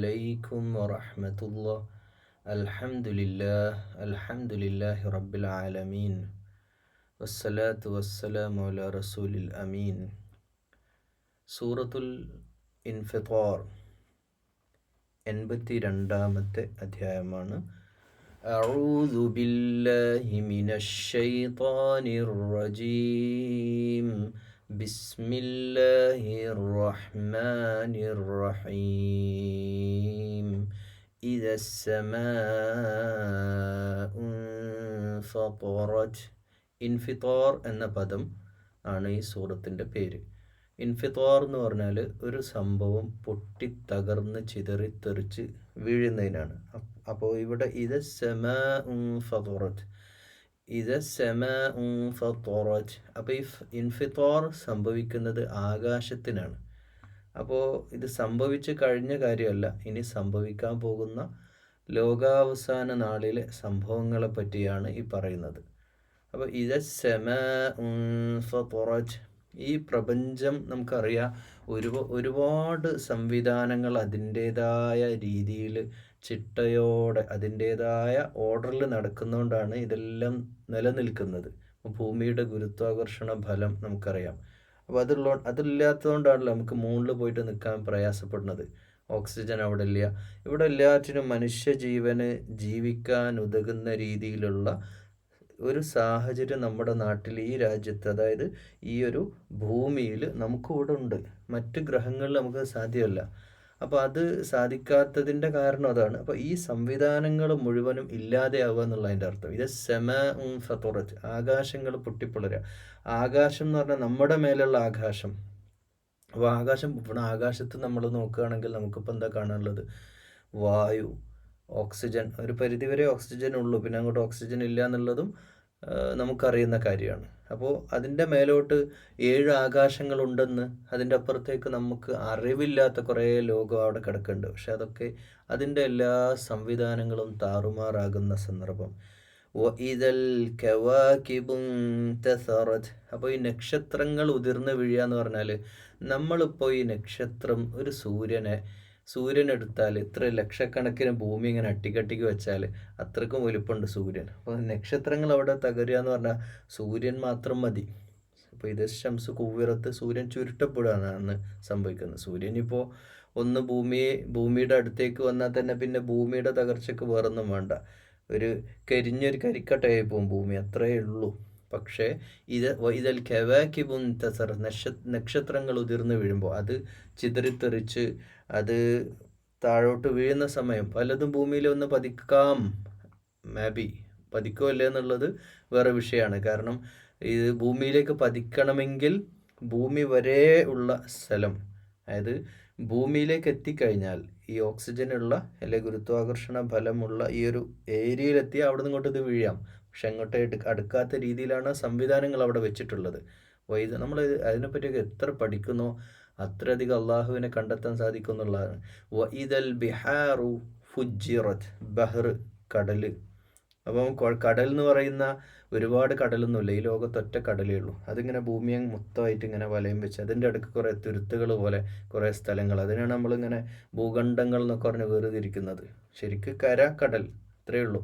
عليكم ورحمة الله الحمد لله الحمد لله رب العالمين والصلاة والسلام على رسول الأمين സൂറത്തുൽ ഇൻഫിത്താർ എൺപത്തി രണ്ടാമത്തെ അധ്യായമാണ് أعوذ بالله من الشيطان الرجيم بسم الله الرحمن الرحيم إذا السماء انفطرت ഇൻഫിത്തോർ എന്ന പദം ആണ് ഈ സൂറത്തിൻ്റെ പേര് ഇൻഫിത്തോർ എന്ന് പറഞ്ഞാൽ ഒരു സംഭവം പൊട്ടിത്തകർന്ന് ചിതറിത്തെറിച്ച് വീഴുന്നതിനാണ് അപ്പോൾ ഇവിടെ ഇത് സെമ ഫറത്ത് ഇത് സെമ ഫോറച്ച് അപ്പോൾ ഈ ഇൻഫിത്തോർ സംഭവിക്കുന്നത് ആകാശത്തിനാണ്. അപ്പോൾ ഇത് സംഭവിച്ച് കഴിഞ്ഞ കാര്യമല്ല. ഇനി സംഭവിക്കാൻ പോകുന്ന ലോകാവസാന നാളിലെ സംഭവങ്ങളെ പറ്റിയാണ് ഈ പറയുന്നത്. അപ്പോൾ ഇത് സെമ ഫോറച്ച് ഈ പ്രപഞ്ചം നമുക്കറിയാം ഒരു ഒരുപാട് സംവിധാനങ്ങൾ അതിന്റേതായ രീതിയിൽ ചിട്ടയോടെ അതിന്റേതായ ഓർഡറിൽ നടക്കുന്നതുകൊണ്ടാണ് ഇതെല്ലാം നിലനിൽക്കുന്നത്. ഭൂമിയുടെ ഗുരുത്വാകർഷണ ഫലം നമുക്കറിയാം. അപ്പോൾ അതുള്ള അതില്ലാത്തതുകൊണ്ടാണല്ലോ നമുക്ക് മുകളിൽ പോയിട്ട് നിൽക്കാൻ പ്രയാസപ്പെടുന്നത്. ഓക്സിജൻ അവിടെ ഇല്ല ഇവിടെ എല്ലാറ്റിനും മനുഷ്യജീവന് ജീവിക്കാൻ ഉതകുന്ന രീതിയിലുള്ള ഒരു സാഹചര്യം നമ്മുടെ നാട്ടിൽ ഈ രാജ്യത്ത് അതായത് ഈ ഒരു ഭൂമിയിൽ നമുക്കിവിടെ ഉണ്ട് മറ്റ് ഗ്രഹങ്ങളിൽ നമുക്ക് സാധ്യമല്ല. അപ്പോൾ അത് സാധിക്കാത്തതിന്റെ കാരണം അതാണ്. അപ്പോൾ ഈ സംവിധാനങ്ങൾ മുഴുവനും ഇല്ലാതെയാവുക എന്നുള്ളതിന്റെ അർത്ഥം. ഇത് സെമ ഫത്തുറച്ച് ആകാശങ്ങൾ പൊട്ടിപ്പിളരുക. ആകാശം എന്ന് പറഞ്ഞാൽ നമ്മുടെ മേലുള്ള ആകാശം. അപ്പോൾ ആകാശം ഇവിടെ ആകാശത്ത് നമ്മൾ നോക്കുകയാണെങ്കിൽ നമുക്കിപ്പോൾ എന്താ കാണാനുള്ളത്? വായു ഓക്സിജൻ. ഒരു പരിധിവരെ ഓക്സിജൻ ഉള്ളൂ. പിന്നെ അങ്ങോട്ട് ഓക്സിജൻ ഇല്ല എന്നുള്ളതും നമുക്കറിയുന്ന കാര്യമാണ്. അപ്പോൾ അതിന്റെ മേലോട്ട് ഏഴ് ആകാശങ്ങളുണ്ടെന്ന് അതിന്റെ അപ്പുറത്തേക്ക് നമുക്ക് അറിവില്ലാത്ത കുറേ ലോകം അവിടെ കിടക്കുന്നുണ്ട്. പക്ഷെ അതൊക്കെ അതിന്റെ എല്ലാ സംവിധാനങ്ങളും താറുമാറാകുന്ന സന്ദർഭം. ഇതൽ അപ്പോൾ ഈ നക്ഷത്രങ്ങൾ ഉതിർന്ന് വീഴുക എന്ന് പറഞ്ഞാൽ നമ്മളിപ്പോൾ ഈ നക്ഷത്രം ഒരു സൂര്യനെ സൂര്യൻ എടുത്താൽ ഇത്ര ലക്ഷക്കണക്കിന് ഭൂമി ഇങ്ങനെ അട്ടിക്കട്ടിക്ക് വെച്ചാൽ അത്രക്കും വലുപ്പമുണ്ട് സൂര്യൻ. അപ്പോൾ നക്ഷത്രങ്ങൾ അവിടെ തകരുക എന്ന് പറഞ്ഞാൽ സൂര്യൻ മാത്രം മതി. അപ്പോൾ ഇത് ശംസ് കൂവിറത്ത് സൂര്യൻ ചുരുട്ടപ്പെടുകയാണ് സംഭവിക്കുന്നത്. സൂര്യൻ ഇപ്പോൾ ഒന്ന് ഭൂമിയെ ഭൂമിയുടെ അടുത്തേക്ക് വന്നാൽ തന്നെ പിന്നെ ഭൂമിയുടെ തകർച്ചയ്ക്ക് വേറൊന്നും വേണ്ട. ഒരു കരിഞ്ഞൊരു കരിക്കട്ടയായി പോകും ഭൂമി. അത്രയേ ഉള്ളൂ. പക്ഷേ ഇത് ഇതിൽ കെവാക്കിബുൻ തസർ നക്ഷ നക്ഷത്രങ്ങൾ ഉതിർന്ന് വീഴുമ്പോൾ അത് ചിതറിത്തെറിച്ച് അത് താഴോട്ട് വീഴുന്ന സമയം പലതും ഭൂമിയിൽ ഒന്ന് പതിക്കാം. മേബി പതിക്കുമല്ലേ എന്നുള്ളത് വേറെ വിഷയമാണ്. കാരണം ഇത് ഭൂമിയിലേക്ക് പതിക്കണമെങ്കിൽ ഭൂമി വരെ ഉള്ള സ്ഥലം അതായത് ഭൂമിയിലേക്ക് എത്തിക്കഴിഞ്ഞാൽ ഈ ഓക്സിജനുള്ള അല്ലെങ്കിൽ ഗുരുത്വാകർഷണ ഫലമുള്ള ഈ ഒരു ഏരിയയിലെത്തി അവിടെ നിന്ന് ഇങ്ങോട്ട് ഇത് വീഴാം. പക്ഷെ അങ്ങോട്ട് അടുക്കാത്ത രീതിയിലാണ് സംവിധാനങ്ങൾ അവിടെ വെച്ചിട്ടുള്ളത്. വൈദ്യ നമ്മൾ അതിനെപ്പറ്റിയൊക്കെ എത്ര പഠിക്കുന്നോ അത്രയധികം അള്ളാഹുവിനെ കണ്ടെത്താൻ സാധിക്കുന്നുള്ളതാണ് വൈദൽ ബിഹാറു ഫുജിറത്ത് ബഹർ കടൽ അപ്പം കടൽ എന്ന് പറയുന്ന ഒരുപാട് കടലൊന്നുമില്ല. ഈ ലോകത്ത് ഒറ്റ കടലേ ഉള്ളൂ. അതിങ്ങനെ ഭൂമിയെ മൊത്തമായിട്ട് ഇങ്ങനെ വലയം വെച്ച് അതിന്റെ അടുക്ക് കുറേ തുരുത്തുകൾ പോലെ കുറേ സ്ഥലങ്ങൾ. അതിനാണ് നമ്മളിങ്ങനെ ഭൂഖണ്ഡങ്ങൾ എന്നൊക്കെ പറഞ്ഞ് വേർതിരിക്കുന്നത്. ശരിക്ക് കര കടൽ ഇത്രയേ ഉള്ളൂ.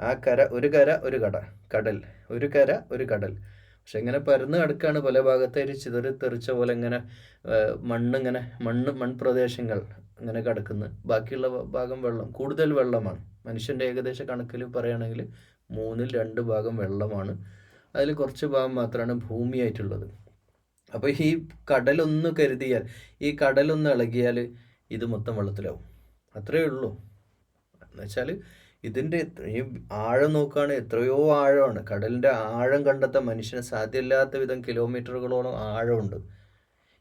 ആ കര ഒരു കര ഒരു കട. കടൽ. ഒരു കര ഒരു കടൽ. പക്ഷെ ഇങ്ങനെ പരന്ന് കിടക്കുകയാണ് പല ഭാഗത്തെ ഒരു ചിതറി തെറിച്ച പോലെ ഇങ്ങനെ മണ്ണിങ്ങനെ മണ്ണ് മൺപ്രദേശങ്ങൾ ഇങ്ങനെ കിടക്കുന്നു. ബാക്കിയുള്ള ഭാഗം വെള്ളം. കൂടുതൽ വെള്ളമാണ്. മനുഷ്യന്റെ ഏകദേശ കണക്കിൽ പറയുകയാണെങ്കിൽ മൂന്നിൽ രണ്ട് ഭാഗം വെള്ളമാണ്. അതിൽ കുറച്ച് ഭാഗം മാത്രമാണ് ഭൂമിയായിട്ടുള്ളത്. അപ്പോൾ ഈ കടലൊന്ന് കരുതിയാൽ ഈ കടലൊന്ന് ഇളകിയാൽ ഇത് മൊത്തം വെള്ളത്തിലാവും. അത്രയേ ഉള്ളൂ. എന്നുവെച്ചാൽ ഇതിന്റെ ഈ ആഴം നോക്കുകയാണെങ്കിൽ എത്രയോ ആഴമാണ്. കടലിന്റെ ആഴം കണ്ടെത്താൻ മനുഷ്യന് സാധ്യമില്ലാത്ത വിധം കിലോമീറ്ററുകളോളം ആഴമുണ്ട്.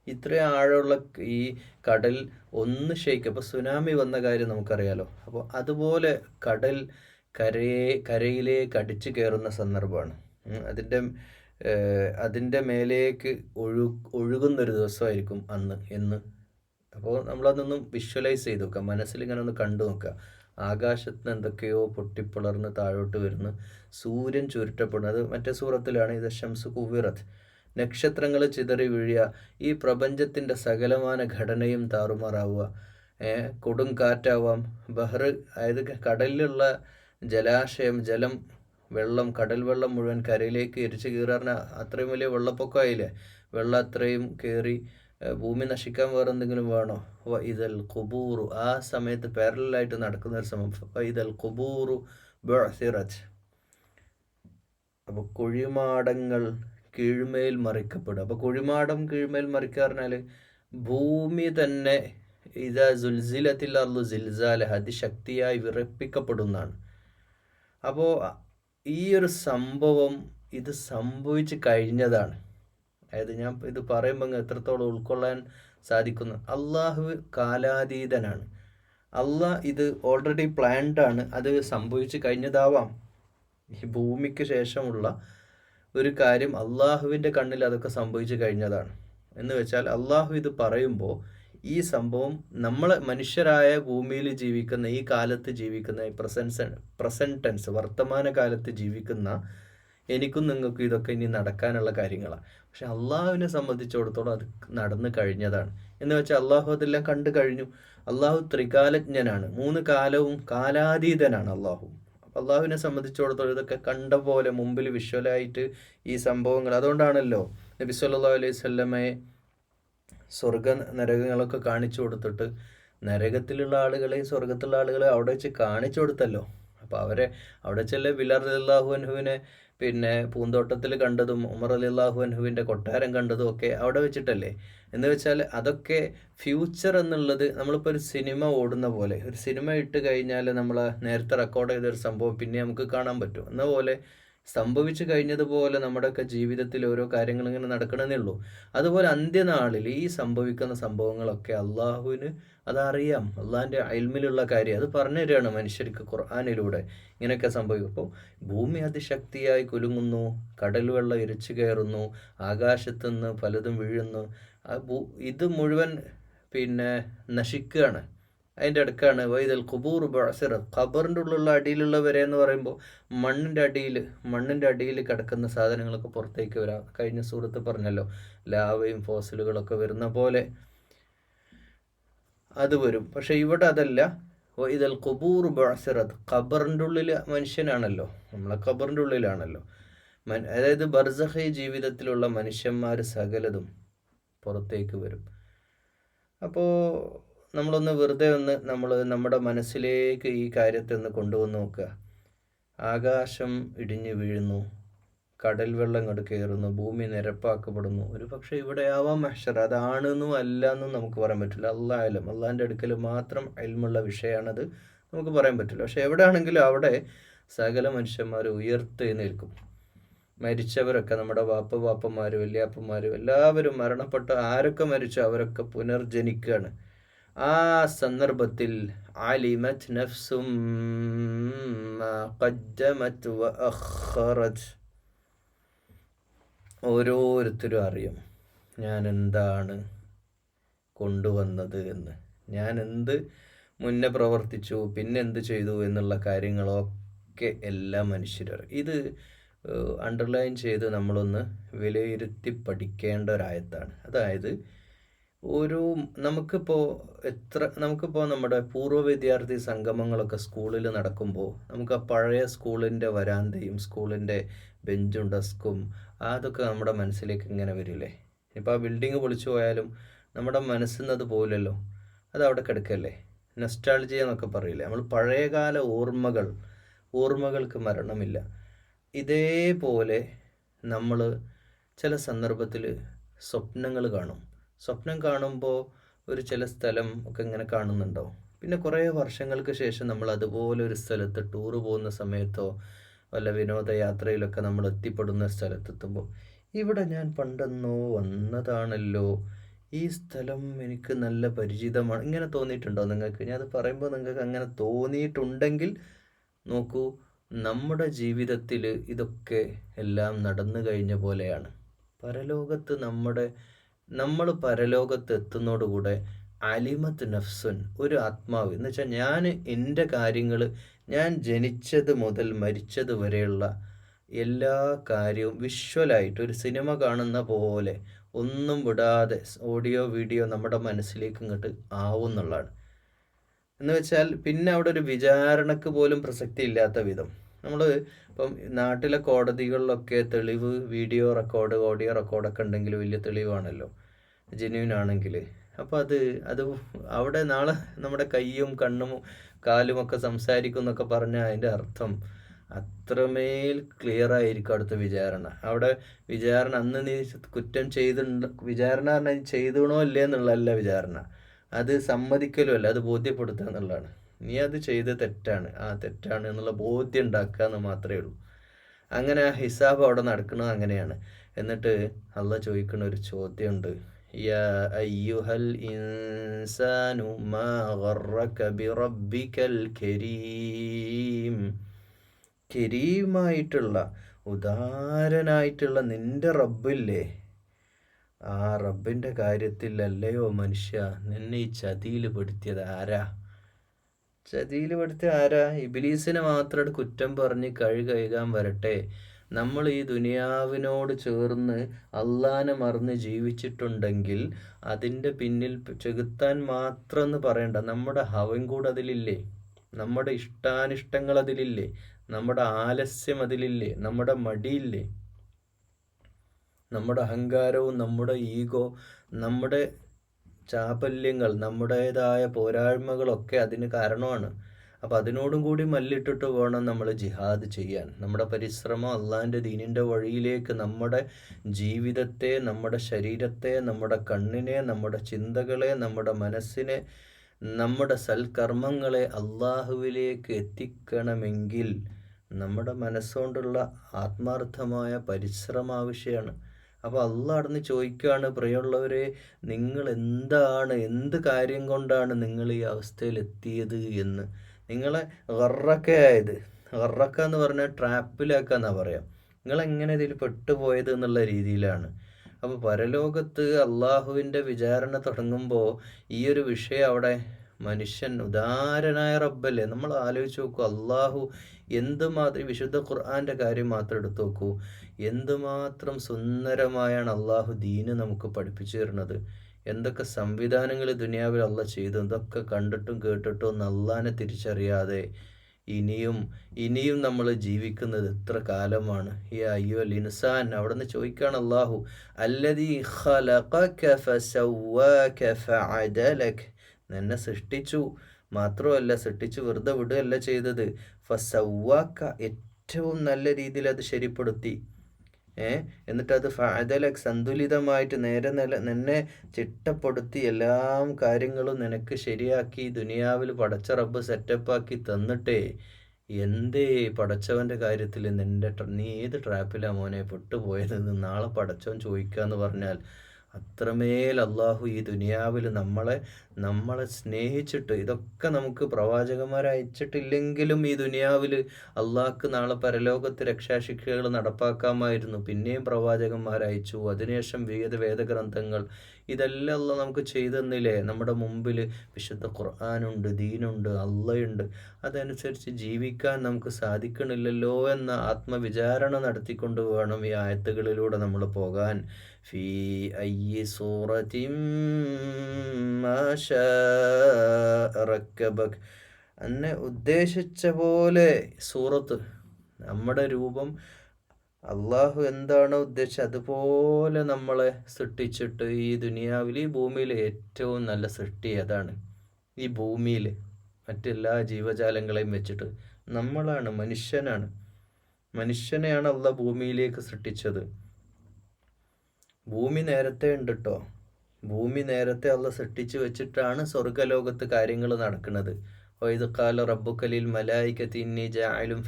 ഇത്രയും ആഴമുള്ള ഈ കടൽ ഒന്ന് ഷെയ്ക്ക് അപ്പോൾ സുനാമി വന്ന കാര്യം നമുക്കറിയാലോ. അപ്പോൾ അതുപോലെ കടൽ കരയെ കരയിലേക്ക് അടിച്ചു കയറുന്ന സന്ദർഭമാണ്. അതിന്റെ അതിന്റെ മേലേക്ക് ഒഴു ഒഴുകുന്നൊരു ദിവസമായിരിക്കും അന്ന് എന്ന്. അപ്പോൾ നമ്മളതൊന്നും വിഷ്വലൈസ് ചെയ്ത് നോക്കുക. മനസ്സിൽ ഇങ്ങനെ ഒന്ന് കണ്ടു നോക്കുക. ആകാശത്ത് നിന്ന് എന്തൊക്കെയോ പൊട്ടിപ്പിളർന്ന് താഴോട്ട് വരുന്നു. സൂര്യൻ ചുരുട്ടപ്പെടുന്നത് മറ്റേ സൂറത്തിലാണ്. ഇത് ഷംസ് കുവിറത്ത് നക്ഷത്രങ്ങൾ ചിതറി വീഴുക. ഈ പ്രപഞ്ചത്തിന്റെ സകലമാന ഘടനയും താറുമാറാവുക. കൊടും കാറ്റാവാം. ബഹ്റ് അതായത് കടലിലുള്ള ജലാശയം ജലം വെള്ളം കടൽ വെള്ളം മുഴുവൻ കരയിലേക്ക് എരിച്ചു കീറാറിന് അത്രയും വലിയ വെള്ളപ്പൊക്കമായില്ലേ? വെള്ളം അത്രയും കയറി ഭൂമി നശിക്കാൻ വേറെ എന്തെങ്കിലും വേണോ? ഇതൽ കുബൂറു ആ സമയത്ത് പാരലായിട്ട് നടക്കുന്ന ഒരു സമയം ഇതൽ കുബൂറു ബിറച്ച് അപ്പോൾ കുഴിമാടങ്ങൾ കീഴ്മേൽ മറിക്കപ്പെടും. അപ്പോൾ കുഴിമാടം കീഴ്മേൽ മറിക്കുക ഭൂമി തന്നെ ഇതാ ജുൽസിലത്തില്ലാർന്നു ജിൽസാല അതിശക്തിയായി വിറപ്പിക്കപ്പെടുന്നതാണ്. അപ്പോൾ ഈ ഒരു സംഭവം ഇത് സംഭവിച്ചു കഴിഞ്ഞതാണ്. അതായത് ഞാൻ ഇത് പറയുമ്പോൾ എത്രത്തോളം ഉൾക്കൊള്ളാൻ സാധിക്കുന്നു. അള്ളാഹു കാലാതീതനാണ്. അള്ളാഹ് ഇത് ഓൾറെഡി പ്ലാൻഡ് ആണ്. അത് സംഭവിച്ചു കഴിഞ്ഞതാവാം. ഈ ഭൂമിക്ക് ശേഷമുള്ള ഒരു കാര്യം അള്ളാഹുവിന്റെ കണ്ണിൽ അതൊക്കെ സംഭവിച്ചു കഴിഞ്ഞതാണ്. എന്ന് വെച്ചാൽ അള്ളാഹു ഇത് പറയുമ്പോൾ ഈ സംഭവം നമ്മൾ മനുഷ്യരായ ഭൂമിയിൽ ജീവിക്കുന്ന ഈ കാലത്ത് ജീവിക്കുന്ന ഈ പ്രസൻസ് പ്രസന്റ് ടെൻസ് വർത്തമാന കാലത്ത് ജീവിക്കുന്ന എനിക്കും നിങ്ങൾക്കും ഇതൊക്കെ ഇനി നടക്കാനുള്ള കാര്യങ്ങളാണ്. പക്ഷെ അള്ളാഹുവിനെ സംബന്ധിച്ചിടത്തോളം അത് നടന്നു കഴിഞ്ഞതാണ്. എന്ന് വെച്ചാൽ അള്ളാഹു അതെല്ലാം കണ്ടു കഴിഞ്ഞു. അള്ളാഹു ത്രികാലജ്ഞനാണ്. മൂന്ന് കാലവും കാലാതീതനാണ് അള്ളാഹു. അള്ളാഹുവിനെ സംബന്ധിച്ചിടത്തോളം ഇതൊക്കെ കണ്ട പോലെ മുമ്പിൽ വിഷ്വലായിട്ട് ഈ സംഭവങ്ങൾ. അതുകൊണ്ടാണല്ലോ നബി സല്ലാ അലൈഹി സ്വല്ലമയെ സ്വർഗ നരകങ്ങളൊക്കെ കാണിച്ചു കൊടുത്തിട്ട് നരകത്തിലുള്ള ആളുകളെ സ്വർഗത്തിലുള്ള ആളുകളെ അവിടെ വെച്ച് കാണിച്ചു കൊടുത്തല്ലോ. അപ്പോൾ അവരെ അവിടെ വെച്ചല്ലേ ബിലാർ അള്ളാഹു അൻഹുവിനെ പിന്നെ പൂന്തോട്ടത്തിൽ കണ്ടതും ഉമർ അലി അള്ളാഹു അൻഹുവിന്റെ കൊട്ടാരം കണ്ടതും ഒക്കെ അവിടെ വെച്ചിട്ടല്ലേ? എന്ന് വെച്ചാൽ അതൊക്കെ ഫ്യൂച്ചർ എന്നുള്ളത് നമ്മളിപ്പോൾ ഒരു സിനിമ ഓടുന്ന പോലെ. ഒരു സിനിമ ഇട്ട് കഴിഞ്ഞാൽ നമ്മൾ നേരത്തെ റെക്കോർഡ് ചെയ്തൊരു സംഭവം പിന്നെ നമുക്ക് കാണാൻ പറ്റും. എന്ന പോലെ സംഭവിച്ചു കഴിഞ്ഞതുപോലെ നമ്മുടെയൊക്കെ ജീവിതത്തിൽ ഓരോ കാര്യങ്ങൾ ഇങ്ങനെ നടക്കണമെന്നേ ഉള്ളൂ. അതുപോലെ അന്ത്യനാളിൽ ഈ സംഭവിക്കുന്ന സംഭവങ്ങളൊക്കെ അള്ളാഹുവിന് അതറിയാം. അള്ളാഹിന്റെ അയൽമിലുള്ള കാര്യം. അത് പറഞ്ഞു തരികയാണ് മനുഷ്യർക്ക് ഖുർആാനിലൂടെ. ഇങ്ങനെയൊക്കെ സംഭവിക്കും. അപ്പോൾ ഭൂമി അതിശക്തിയായി കുലുങ്ങുന്നു കടൽ വെള്ളം ഇരച്ചു കയറുന്നു ആകാശത്തുനിന്ന് പലതും വീഴുന്നു. ഇത് മുഴുവൻ പിന്നെ നശിക്കുകയാണ്. അതിന്റെ അടുക്കാണ്. വൈദൽ കുബൂർ ബസിർ ഖബറിന്റെ ഉള്ളിലുള്ള അടിയിലുള്ളവരെ എന്ന് പറയുമ്പോൾ മണ്ണിന്റെ അടിയിൽ മണ്ണിന്റെ അടിയിൽ കിടക്കുന്ന സാധനങ്ങളൊക്കെ പുറത്തേക്ക് വരാം. കഴിഞ്ഞ സൂറത്ത് പറഞ്ഞല്ലോ ലാവയും ഫോസിലുകളൊക്കെ വരുന്ന പോലെ അത് വരും. പക്ഷേ ഇവിടെ അതല്ല. വൈദൽ കുബൂർ ബഴസിറത് ഖബറിന്റെ ഉള്ളിൽ മനുഷ്യനാണല്ലോ. നമ്മളെ ഖബറിന്റെ ഉള്ളിലാണല്ലോ. അതായത് ബർസഹി ജീവിതത്തിലുള്ള മനുഷ്യന്മാർ സകലതും പുറത്തേക്ക് വരും. അപ്പോൾ നമ്മളൊന്ന് വെറുതെ ഒന്ന് നമ്മൾ നമ്മുടെ മനസ്സിലേക്ക് ഈ കാര്യത്തെ ഒന്ന് കൊണ്ടുവന്ന് നോക്കുക. ആകാശം ഇടിഞ്ഞു വീഴുന്നു. കടൽ വെള്ളം ഇങ്ങോട്ട് കയറുന്നു. ഭൂമി നിരപ്പാക്കപ്പെടുന്നു. ഒരു പക്ഷേ ഇവിടെ ആവാം മഷർ അതാണെന്നും അല്ല എന്നും നമുക്ക് പറയാൻ പറ്റില്ല. അള്ളാഹലും അള്ളാഹിന്റെ അടുക്കൽ മാത്രം അയൽമുള്ള വിഷയമാണത് നമുക്ക് പറയാൻ പറ്റില്ല. പക്ഷെ എവിടെയാണെങ്കിലും അവിടെ സകല മനുഷ്യന്മാർ ഉയർത്തെഴുന്നേൽക്കും മരിച്ചവരൊക്കെ നമ്മുടെ വാപ്പ വാപ്പന്മാരും വല്യാപ്പന്മാരും എല്ലാവരും മരണപ്പെട്ട ആരൊക്കെ മരിച്ചു അവരൊക്കെ പുനർജനിക്കുകയാണ് ആ സന്ദർഭത്തിൽ അലിമത് നഫ്സും ഓരോരുത്തരും അറിയും ഞാൻ എന്താണ് കൊണ്ടുവന്നത് എന്ന്. ഞാൻ എന്ത് മുന്നേ പ്രവർത്തിച്ചു പിന്നെ എന്ത് ചെയ്തു എന്നുള്ള കാര്യങ്ങളൊക്കെ എല്ലാ മനുഷ്യരും ഇത് അണ്ടർലൈൻ ചെയ്ത് നമ്മളൊന്ന് വിലയിരുത്തി പഠിക്കേണ്ട ഒരായത്താണ് അതായത് ഒരു നമുക്കിപ്പോൾ എത്ര നമുക്കിപ്പോൾ നമ്മുടെ പൂർവ വിദ്യാർത്ഥി സംഗമങ്ങളൊക്കെ സ്കൂളിൽ നടക്കുമ്പോൾ നമുക്ക് ആ പഴയ സ്കൂളിന്റെ വരാന്തയും സ്കൂളിന്റെ ബെഞ്ചും ഡെസ്കും അതൊക്കെ നമ്മുടെ മനസ്സിലേക്ക് ഇങ്ങനെ വരില്ലേ? ഇപ്പോൾ ആ ബിൽഡിങ് പൊളിച്ചു പോയാലും നമ്മുടെ മനസ്സിന്നത് പോലല്ലോ അത് അവിടെ കിടക്കല്ലേ? നെസ്റ്റാളജി എന്നൊക്കെ പറയില്ലേ? നമ്മൾ പഴയകാല ഓർമ്മകൾ ഓർമ്മകൾക്ക് മരണമില്ല. ഇതേപോലെ നമ്മൾ ചില സന്ദർഭത്തിൽ സ്വപ്നങ്ങൾ കാണും. സ്വപ്നം കാണുമ്പോൾ ഒരു ചില സ്ഥലം ഒക്കെ ഇങ്ങനെ കാണുന്നുണ്ടോ പിന്നെ കുറേ വർഷങ്ങൾക്ക് ശേഷം നമ്മൾ അതുപോലെ ഒരു സ്ഥലത്ത് ടൂർ പോകുന്ന സമയത്തോ വല്ല വിനോദയാത്രയിലൊക്കെ നമ്മൾ എത്തിപ്പെടുന്ന സ്ഥലത്തെത്തുമ്പോൾ ഇവിടെ ഞാൻ പണ്ടെന്നോ വന്നതാണല്ലോ ഈ സ്ഥലം എനിക്ക് നല്ല പരിചിതമാണ്. ഇങ്ങനെ തോന്നിയിട്ടുണ്ടോ നിങ്ങൾക്ക്? ഞാൻ അത് പറയുമ്പോൾ നിങ്ങൾക്ക് അങ്ങനെ തോന്നിയിട്ടുണ്ടെങ്കിൽ നോക്കൂ നമ്മുടെ ജീവിതത്തിൽ ഇതൊക്കെ എല്ലാം നടന്നു കഴിഞ്ഞ പോലെയാണ്. പരലോകത്ത് നമ്മുടെ നമ്മൾ പരലോകത്ത് എത്തുന്നതോടുകൂടെ അലിമത്ത് നഫ്സുൻ ഒരു ആത്മാവ്. എന്ന് വെച്ചാൽ ഞാൻ എന്റെ കാര്യങ്ങൾ ഞാൻ ജനിച്ചത് മുതൽ മരിച്ചത് വരെയുള്ള എല്ലാ കാര്യവും വിഷ്വലായിട്ട് ഒരു സിനിമ കാണുന്ന പോലെ ഒന്നും വിടാതെ ഓഡിയോ വീഡിയോ നമ്മുടെ മനസ്സിലേക്ക് ഇങ്ങോട്ട് ആവുന്നുള്ളതാണ് എന്ന് വെച്ചാൽ പിന്നെ അവിടെ ഒരു വിചാരണക്ക് പോലും പ്രസക്തി ഇല്ലാത്ത വിധം. നമ്മൾ ഇപ്പം നാട്ടിലെ കോടതികളിലൊക്കെ തെളിവ് വീഡിയോ റെക്കോർഡ് ഓഡിയോ റെക്കോർഡൊക്കെ ഉണ്ടെങ്കിൽ വലിയ തെളിവാണല്ലോ. ജെന്യൂൻ ആണെങ്കിൽ അപ്പോൾ അത് അത് അവിടെ നാളെ നമ്മുടെ കയ്യും കണ്ണും കാലും ഒക്കെ സംസാരിക്കും എന്നൊക്കെ പറഞ്ഞാൽ അതിന്റെ അർത്ഥം അത്രമേൽ ക്ലിയർ ആയിരിക്കും അടുത്ത വിചാരണ. അവിടെ വിചാരണ അന്ന് നീ കുറ്റം ചെയ്തിട്ടുണ്ട് വിചാരണ പറഞ്ഞാൽ ചെയ്തണോ അല്ലേ എന്നുള്ളതല്ല വിചാരണ. അത് സമ്മതിക്കലും അല്ല അത് ബോധ്യപ്പെടുത്തുക എന്നുള്ളതാണ്. നീ അത് ചെയ്ത് തെറ്റാണ്. ആ തെറ്റാണ് എന്നുള്ള ബോധ്യം ഉണ്ടാക്കുക എന്ന് മാത്രമേ ഉള്ളൂ. അങ്ങനെ ആ ഹിസാബ് അവിടെ നടക്കുന്നത് അങ്ങനെയാണ്. എന്നിട്ട് അള്ള ചോദിക്കുന്ന ഒരു ചോദ്യമുണ്ട്. യാ أيها الإنسان ما غرك بربك الكريم. കരീമായിട്ടുള്ള ഉദാരനായിട്ടുള്ള നിന്റെ റബ്ബില്ലേ? ആ റബ്ബിന്റെ കാര്യത്തിലല്ലയോ മനുഷ്യ? നിന്നെ ഈ ചതിയിൽ പെടുത്തിയത് ആരാ? ചതിയിൽ പെടുത്തിയ ആരാ? ഇബിലീസിനെ മാത്രം കുറ്റം പറഞ്ഞ് കഴി കഴുകാൻ വരട്ടെ. നമ്മൾ ഈ ദുനിയാവിനോട് ചേർന്ന് അള്ളാനെ മറന്ന് ജീവിച്ചിട്ടുണ്ടെങ്കിൽ അതിന്റെ പിന്നിൽ ചെകുത്താൻ മാത്രം എന്ന് പറയണ്ട. നമ്മുടെ ഹവൻ കൂടെ അതിലില്ലേ? നമ്മുടെ ഇഷ്ടാനിഷ്ടങ്ങൾ അതിലില്ലേ? നമ്മുടെ ആലസ്യം അതിലില്ലേ? നമ്മുടെ മടിയില്ലേ? നമ്മുടെ അഹങ്കാരവും നമ്മുടെ ഈഗോ നമ്മുടെ ചാപല്യങ്ങൾ നമ്മുടേതായ പോരായ്മകളൊക്കെ അതിന് കാരണമാണ്. അപ്പം അതിനോടും കൂടി മല്ലിട്ടിട്ട് വേണം നമ്മൾ ജിഹാദ് ചെയ്യാൻ. നമ്മുടെ പരിശ്രമം അള്ളാന്റെ ദീനിന്റെ വഴിയിലേക്ക് നമ്മുടെ ജീവിതത്തെ നമ്മുടെ ശരീരത്തെ നമ്മുടെ കണ്ണിനെ നമ്മുടെ ചിന്തകളെ നമ്മുടെ മനസ്സിനെ നമ്മുടെ സൽക്കർമ്മങ്ങളെ അള്ളാഹുവിലേക്ക് എത്തിക്കണമെങ്കിൽ നമ്മുടെ മനസ്സുകൊണ്ടുള്ള ആത്മാർത്ഥമായ പരിശ്രമം ആവശ്യമാണ്. അപ്പോൾ അള്ളാഹ് അവിടുന്ന് ചോദിക്കുകയാണ് പ്രിയമുള്ളവരെ നിങ്ങൾ എന്താണ് എന്ത് കാര്യം കൊണ്ടാണ് നിങ്ങൾ ഈ അവസ്ഥയിൽ എത്തിയത് എന്ന്. നിങ്ങളെ വെറക്കയായത് വെറക്ക എന്ന് പറഞ്ഞാൽ ട്രാപ്പിലാക്കുക എന്നാ പറയാം. നിങ്ങൾ എങ്ങനെ ഇതിൽ പെട്ടുപോയത് എന്നുള്ള രീതിയിലാണ്. അപ്പോൾ പരലോകത്ത് അള്ളാഹുവിന്റെ വിചാരണ തുടങ്ങുമ്പോൾ ഈ ഒരു വിഷയം അവിടെ മനുഷ്യൻ ഉദാരനായ റബ്ബല്ലേ. നമ്മൾ ആലോചിച്ച് നോക്കൂ അള്ളാഹു എന്തുമാത്രം വിശുദ്ധ ഖുർആാന്റെ കാര്യം മാത്രം എടുത്തു നോക്കൂ. എന്തുമാത്രം സുന്ദരമായാണ് അള്ളാഹു ദീന് നമുക്ക് പഠിപ്പിച്ചു തരുന്നത്. എന്തൊക്കെ സംവിധാനങ്ങൾ ദുനിയാവിൽ അള്ള ചെയ്തു എന്തൊക്കെ കണ്ടിട്ടും കേട്ടിട്ടും ഒന്ന് അള്ളാനെ തിരിച്ചറിയാതെ ഇനിയും ഇനിയും നമ്മൾ ജീവിക്കുന്നത് എത്ര കാലമാണ്? ഈ അയ്യോ ഇൻസാൻ അവിടെ നിന്ന് ചോദിക്കുകയാണ് അള്ളാഹു അല്ലതി നിന്നെ സൃഷ്ടിച്ചു മാത്രമല്ല സൃഷ്ടിച്ചു വെറുതെ വിടുകയല്ല ചെയ്തത് ഫസവാക്ക ഏറ്റവും നല്ല രീതിയിൽ അത് ശരിപ്പെടുത്തി ഏ? എന്നിട്ട് അത് ഫാദല സന്തുലിതമായിട്ട് നേരെ നില നിന്നെ ചിട്ടപ്പെടുത്തി എല്ലാ കാര്യങ്ങളും നിനക്ക് ശരിയാക്കി ദുനിയാവിൽ പടച്ച റബ്ബ് സെറ്റപ്പാക്കി തന്നിട്ടേ. എന്തേ പടച്ചവന്റെ കാര്യത്തിൽ നിന്റെ നീ ഏത് ട്രാപ്പിലാണ് മോനെ പെട്ടുപോയത്? നാളെ പടച്ചവൻ ചോദിക്കുക എന്ന് പറഞ്ഞാൽ അത്രമേൽ അള്ളാഹു ഈ ദുനിയാവിൽ നമ്മളെ നമ്മളെ സ്നേഹിച്ചിട്ട് ഇതൊക്കെ നമുക്ക് പ്രവാചകന്മാർ അയച്ചിട്ടില്ലെങ്കിലും ഈ ദുനിയാവിൽ അള്ളാഹ്ക്ക് നാളെ പരലോകത്ത് രക്ഷാശിക്ഷകൾ നടപ്പാക്കാമായിരുന്നു. പിന്നെയും പ്രവാചകന്മാർ അയച്ചു. അതിനുശേഷം വിവിധ വേദഗ്രന്ഥങ്ങൾ ഇതെല്ലാം അല്ല നമുക്ക് ചെയ്തെന്നില്ലേ നമ്മുടെ മുമ്പിൽ വിശുദ്ധ ഖുർആാനുണ്ട് ദീനുണ്ട് അള്ളയുണ്ട്. അതനുസരിച്ച് ജീവിക്കാൻ നമുക്ക് സാധിക്കണില്ലല്ലോ എന്ന ആത്മവിചാരണ നടത്തിക്കൊണ്ട് വേണം ഈ ആയത്തുകളിലൂടെ നമ്മൾ പോകാൻ. ഫീ അയ്യ റക്കബക്. അന്നെ ഉദ്ദേശിച്ച പോലെ സൂറത്ത് നമ്മുടെ രൂപം അള്ളാഹു എന്താണ് ഉദ്ദേശിച്ചത്? അതുപോലെ നമ്മളെ സൃഷ്ടിച്ചിട്ട് ഈ ദുനിയാവിൽ ഈ ഭൂമിയിൽ ഏറ്റവും നല്ല സൃഷ്ടി അതാണ് ഈ ഭൂമിയിൽ മറ്റെല്ലാ ജീവജാലങ്ങളെയും വെച്ചിട്ട് നമ്മളാണ് മനുഷ്യനാണ്. മനുഷ്യനെയാണ് അള്ള ഭൂമിയിലേക്ക് സൃഷ്ടിച്ചത്. ഭൂമി നേരത്തെ ഉണ്ട് കേട്ടോ ഭൂമി നേരത്തെ അള്ള സൃഷ്ടിച്ചു വെച്ചിട്ടാണ് സ്വർഗലോകത്ത് കാര്യങ്ങൾ നടക്കുന്നത്. വൈദ് കാല റബ്ബുക്കലിൽ മലായിക്കത്തി ഇന്നി ജായാലും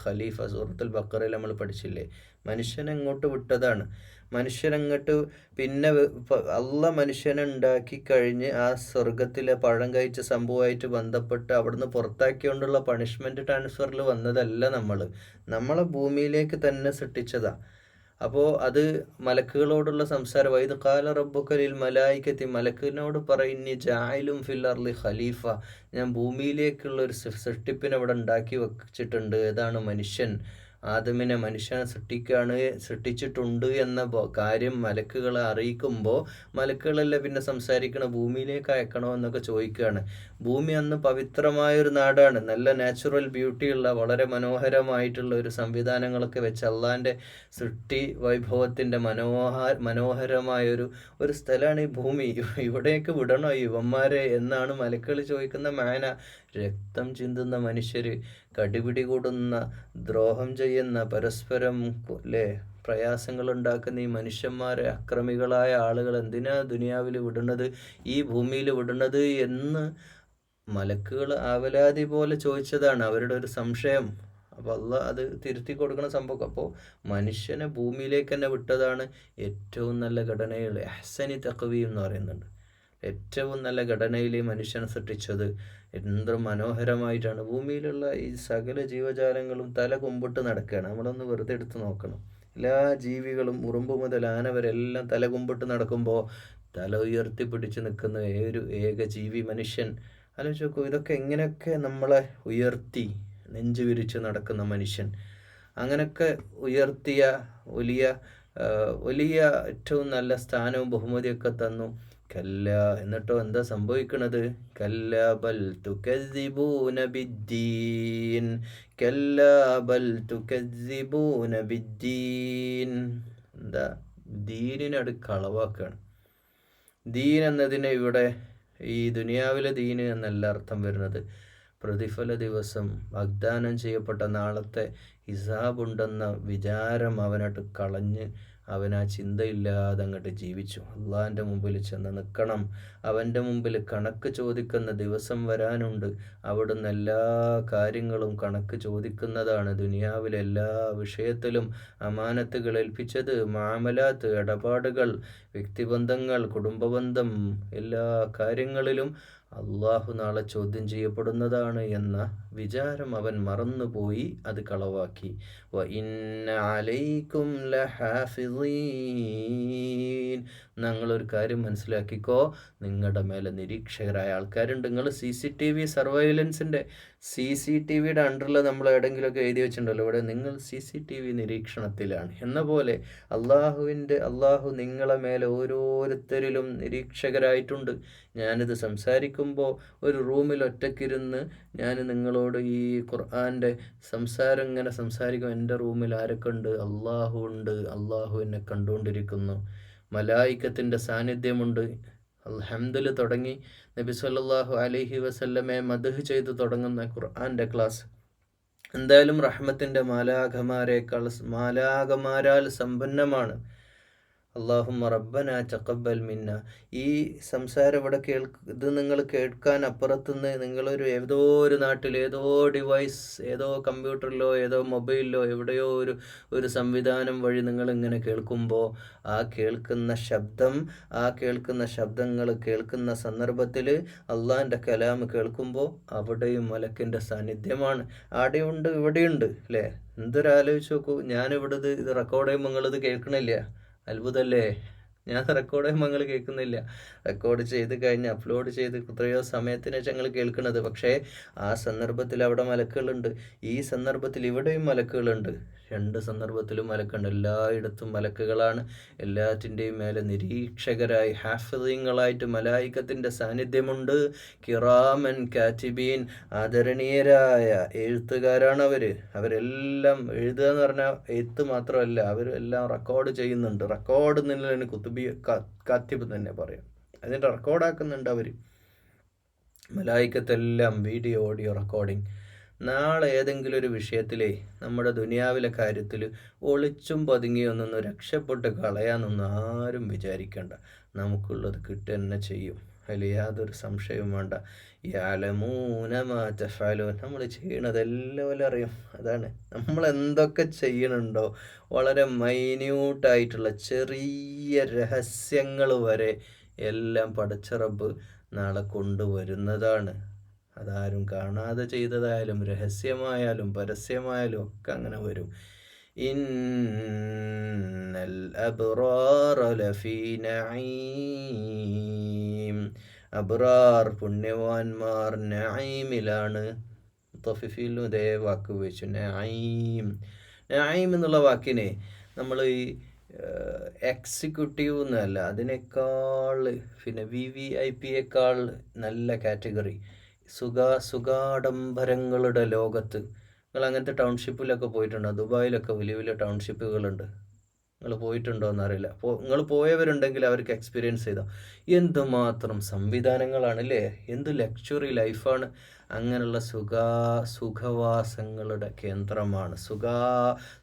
ഖലീഫ സൂറത്തുൽ ബക്കറിൽ നമ്മൾ പഠിച്ചില്ലേ? മനുഷ്യനെ എങ്ങോട്ട് വിട്ടതാണ്. മനുഷ്യനങ്ങോട്ട് പിന്നെ അള്ള മനുഷ്യനെ ഉണ്ടാക്കി കഴിഞ്ഞ് ആ സ്വർഗത്തിലെ പഴം കഴിച്ച സംഭവമായിട്ട് ബന്ധപ്പെട്ട് അവിടുന്ന് പുറത്താക്കിക്കൊണ്ടുള്ള പണിഷ്മെന്റ് ട്രാൻസ്ഫറിൽ വന്നതല്ല നമ്മൾ നമ്മളെ ഭൂമിയിലേക്ക് തന്നെ സൃഷ്ടിച്ചതാണ് അപ്പോൾ അത് മലക്കുകളോടുള്ള സംസാരം. വൈദ് കാല റബ്ബുക്കലിൽ മലായിക്കത്തി മലക്കിനോട് പറയുന്നി ജായലും ഫില്ലർലി ഖലീഫ. ഞാൻ ഭൂമിയിലേക്കുള്ള ഒരു സൃഷ്ടിപ്പിനെ അവിടെ ഉണ്ടാക്കി വെച്ചിട്ടുണ്ട്. ഏതാണ് മനുഷ്യൻ. ആദമിനെ മനുഷ്യനെ സൃഷ്ടിക്കുകയാണ് സൃഷ്ടിച്ചിട്ടുണ്ട് എന്ന കാര്യം മലക്കുകളെ അറിയിക്കുമ്പോൾ മലക്കുകളല്ലേ പിന്നെ സംസാരിക്കണ? ഭൂമിയിലേക്ക് അയക്കണോ എന്നൊക്കെ ചോദിക്കുകയാണ് ഭൂമി അന്ന് പവിത്രമായൊരു നാടാണ്. നല്ല നാച്ചുറൽ ബ്യൂട്ടിയുള്ള വളരെ മനോഹരമായിട്ടുള്ള ഒരു സംവിധാനങ്ങളൊക്കെ വെച്ച് അള്ളാന്റെ സൃഷ്ടി വൈഭവത്തിന്റെ മനോഹ മനോഹരമായൊരു ഒരു സ്ഥലമാണ് ഈ ഭൂമി. ഇവിടേക്ക് വിടണോ യുവന്മാരെ എന്നാണ് മലക്കുകൾ ചോദിക്കുന്ന മാന. രക്തം ചിന്തുന്ന മനുഷ്യർ കടിപിടി കൂടുന്ന ദ്രോഹം ചെയ്യുന്ന പരസ്പരം അല്ലേ പ്രയാസങ്ങൾ ഉണ്ടാക്കുന്ന ഈ മനുഷ്യന്മാരെ അക്രമികളായ ആളുകൾ എന്തിനാ ദുനിയാവിൽ വിടുന്നത്? ഈ ഭൂമിയിൽ വിടുന്നത് എന്ന് മലക്കുകൾ ആവലാതി പോലെ ചോദിച്ചതാണ്. അവരുടെ ഒരു സംശയം. അപ്പോൾ അല്ല അത് തിരുത്തി കൊടുക്കുന്ന സംഭവം. അപ്പോൾ മനുഷ്യനെ ഭൂമിയിലേക്ക് തന്നെ വിട്ടതാണ് ഏറ്റവും നല്ല ഘടനയിൽ അഹ്സനി തക്കവി എന്ന് പറയുന്നുണ്ട്. ഏറ്റവും നല്ല ഘടനയിൽ മനുഷ്യനെ സൃഷ്ടിച്ചത് എന്ത് മനോഹരമായിട്ടാണ്. ഭൂമിയിലുള്ള ഈ സകല ജീവജാലങ്ങളും തല കുമ്പിട്ട് നടക്കുകയാണ്. നമ്മളൊന്ന് വെറുതെ എടുത്ത് നോക്കണം. എല്ലാ ജീവികളും ഉറുമ്പ് മുതൽ ആന വരെ എല്ലാം തല കുമ്പിട്ട് നടക്കുമ്പോൾ തല ഉയർത്തി പിടിച്ച് നിൽക്കുന്ന ഒരു ഏക ജീവി മനുഷ്യൻ. ആലോചിച്ച് നോക്കൂ ഇതൊക്കെ എങ്ങനെയൊക്കെ നമ്മളെ ഉയർത്തി നെഞ്ചു വിരിച്ച് നടക്കുന്ന മനുഷ്യൻ. അങ്ങനെയൊക്കെ ഉയർത്തിയ വലിയ വലിയ ഏറ്റവും നല്ല സ്ഥാനവും ബഹുമതിയൊക്കെ തന്നു. കല്ല. എന്നിട്ടോ എന്താ സംഭവിക്കണത്? കല്ല ബൽ തുകസിബൂന ബിദ്ദീൻ. കല്ല ബൽ തുകസിബൂന ബിദ്ദീൻ. എന്താ? ദീനിനട് കളവാക്കാണ്. ദീൻ എന്നതിന് ഇവിടെ ഈ ദുനിയാവിലെ ദീന് എന്നല്ല അർത്ഥം വരുന്നത്. പ്രതിഫല ദിവസം വാഗ്ദാനം ചെയ്യപ്പെട്ട നാളത്തെ ഹിസാബുണ്ടെന്ന വിചാരം അവനോട്ട് കളഞ്ഞ് അവൻ ആ ചിന്തയില്ലാതെ അങ്ങോട്ട് ജീവിച്ചു. അള്ളാഹിന്റെ മുമ്പിൽ ചെന്ന് നിൽക്കണം. അവന്റെ മുമ്പിൽ കണക്ക് ചോദിക്കുന്ന ദിവസം വരാനുണ്ട്. അവിടുന്ന് എല്ലാ കാര്യങ്ങളും കണക്ക് ചോദിക്കുന്നതാണ് ദുനിയാവിലെ എല്ലാ വിഷയത്തിലും അമാനത്തുകൾ ഏൽപ്പിച്ചത്. മാമലാത്ത് ഇടപാടുകൾ വ്യക്തിബന്ധങ്ങൾ കുടുംബബന്ധം എല്ലാ കാര്യങ്ങളിലും അള്ളാഹു നാളെ ചോദ്യം ചെയ്യപ്പെടുന്നതാണ് എന്ന വിചാരം അവൻ മറന്നുപോയി. അത് കളവാക്കി. വ ഇന്ന അലൈക്കും ഞങ്ങളൊരു കാര്യം മനസ്സിലാക്കിക്കോ. നിങ്ങളുടെ മേലെ നിരീക്ഷകരായ ആൾക്കാരുണ്ട്. നിങ്ങൾ സി സി ടി വി സർവൈലൻസിന്റെ സി സി ടി വിയുടെ അണ്ടറിൽ നമ്മൾ എവിടെയെങ്കിലുമൊക്കെ എഴുതി വെച്ചിട്ടുണ്ടല്ലോ. ഇവിടെ നിങ്ങൾ സി സി ടി വി നിരീക്ഷണത്തിലാണ്. എന്ന പോലെ അള്ളാഹുവിന്റെ അള്ളാഹു നിങ്ങളെ മേലെ ഓരോരുത്തരിലും നിരീക്ഷകരായിട്ടുണ്ട്. ഞാനിത് സംസാരിക്കുമ്പോൾ ഒരു റൂമിൽ ഒറ്റക്കിരുന്ന് ഞാൻ നിങ്ങളോട് ഈ ഖുർആന്റെ സംസാരം ഇങ്ങനെ സംസാരിക്കും എന്റെ റൂമിൽ ആരൊക്കെ ഉണ്ട്? അള്ളാഹു ഉണ്ട്. അള്ളാഹു എന്നെ കണ്ടുകൊണ്ടിരിക്കുന്നു. മലായിക്കത്തിന്റെ സാന്നിധ്യമുണ്ട്. അൽഹംദുൽ തുടങ്ങി. നബി സല്ലാഹു അലഹി വസല്ലമെ മദഹ് ചെയ്ത് തുടങ്ങുന്ന ഖുർആന്റെ ക്ലാസ്. എന്തായാലും റഹ്മത്തിന്റെ മാലാഖമാരേക്കാൾ മാലാഖമാരാൽ സമ്പന്നമാണ്. അള്ളാഹും റബ്ബന ചക്കബൽ മിന്ന. ഈ സംസാരം ഇവിടെ കേൾക്ക് ഇത് നിങ്ങൾ കേൾക്കാൻ അപ്പുറത്തുനിന്ന് നിങ്ങളൊരു ഏതോ ഒരു നാട്ടിൽ ഏതോ ഡിവൈസ് ഏതോ കമ്പ്യൂട്ടറിലോ ഏതോ മൊബൈലിലോ എവിടെയോ ഒരു ഒരു സംവിധാനം വഴി നിങ്ങൾ ഇങ്ങനെ കേൾക്കുമ്പോൾ ആ കേൾക്കുന്ന ശബ്ദം ആ കേൾക്കുന്ന ശബ്ദങ്ങൾ കേൾക്കുന്ന സന്ദർഭത്തിൽ അള്ളാഹിന്റെ കലാം കേൾക്കുമ്പോൾ അവിടെയും മലക്കിന്റെ സാന്നിധ്യമാണ്. അവിടെയുണ്ട് ഇവിടെയുണ്ട് അല്ലേ എന്തൊരാലോചിച്ച് നോക്കൂ. ഞാനിവിടെ ഇത് റെക്കോർഡ് ചെയ്യുമ്പോൾ നിങ്ങളിത് കേൾക്കണില്ല. അത്ഭുതമല്ലേ ഞാൻ റെക്കോർഡ് ചെയ്യുമ്പോൾ നിങ്ങൾ കേൾക്കുന്നില്ല. റെക്കോർഡ് ചെയ്ത് കഴിഞ്ഞ് അപ്ലോഡ് ചെയ്ത് എത്രയോ സമയത്തിന് ഞങ്ങൾ കേൾക്കുന്നത്. പക്ഷേ ആ സന്ദർഭത്തിൽ അവിടെ മലക്കുകളുണ്ട്. ഈ സന്ദർഭത്തിൽ ഇവിടെയും മലക്കുകളുണ്ട്. രണ്ട് സന്ദർഭത്തിലും മലക്കുണ്ട്. എല്ലായിടത്തും മലക്കുകളാണ്. എല്ലാറ്റിന്റെയും മേലെ നിരീക്ഷകരായി ഹാഫിങ്ങളായിട്ട് മലായിക്കത്തിന്റെ സാന്നിധ്യമുണ്ട്. കിറാമൻ കാറ്റിബീൻ ആദരണീയരായ എഴുത്തുകാരാണ് അവർ അവരെല്ലാം എഴുതുക എന്ന് പറഞ്ഞാൽ എഴുത്ത് മാത്രമല്ല അവരെല്ലാം റെക്കോർഡ് ചെയ്യുന്നുണ്ട്. റെക്കോർഡ് നിലയാണ് കുത്തുബി കാത്തിബ് തന്നെ പറയാം. അതിന്റെ റെക്കോർഡാക്കുന്നുണ്ട് അവർ മലായിക്കത്തെല്ലാം വീഡിയോ ഓഡിയോ റെക്കോർഡിംഗ് നാളെ ഏതെങ്കിലും ഒരു വിഷയത്തിലെ നമ്മുടെ ദുനിയാവിലെ കാര്യത്തിൽ ഒളിച്ചും പതുങ്ങിയൊന്നും രക്ഷപ്പെട്ട് കളയാനൊന്നും ആരും വിചാരിക്കണ്ട. നമുക്കുള്ളത് കിട്ടുക തന്നെ ചെയ്യും. അതിൽ യാതൊരു സംശയവും വേണ്ട. നമ്മൾ ചെയ്യണതെല്ലാം അറിയും. അതാണ്. നമ്മൾ എന്തൊക്കെ ചെയ്യണുണ്ടോ വളരെ മൈന്യൂട്ടായിട്ടുള്ള ചെറിയ രഹസ്യങ്ങൾ വരെ എല്ലാം പടച്ചറബ് നാളെ കൊണ്ടുവരുന്നതാണ്. അതാരും കാണാതെ ചെയ്തതായാലും രഹസ്യമായാലും പരസ്യമായാലും ഒക്കെ അങ്ങനെ വരും. ഇന്നൽ അബ്രാർ പുണ്യവാന്മാർ നൈമിലാണ് തൊഫിഫിലും ഇതേ വാക്ക് ഉപയോഗിച്ചു. നായിം നൈം എന്നുള്ള വാക്കിനെ നമ്മൾ ഈ എക്സിക്യൂട്ടീവ് എന്നല്ല അതിനേക്കാൾ പിന്നെ വി വി ഐ പിയേക്കാൾ നല്ല കാറ്റഗറി. സുഖ സുഖാഡംബരങ്ങളുടെ ലോകത്ത്. നിങ്ങൾ അങ്ങനത്തെ ടൗൺഷിപ്പിലൊക്കെ പോയിട്ടുണ്ട്. ദുബായിലൊക്കെ വലിയ വലിയ ടൗൺഷിപ്പുകളുണ്ട് നിങ്ങൾ പോയിട്ടുണ്ടോ എന്നറിയില്ല അപ്പോൾ നിങ്ങൾ പോയവരുണ്ടെങ്കിൽ അവർക്ക് എക്സ്പീരിയൻസ് ചെയ്താൽ എന്തുമാത്രം സംവിധാനങ്ങളാണല്ലേ എന്ത് ലക്ഷറി ലൈഫാണ് അങ്ങനെയുള്ള സുഖാ സുഖവാസങ്ങളുടെ കേന്ദ്രമാണ്. സുഖാ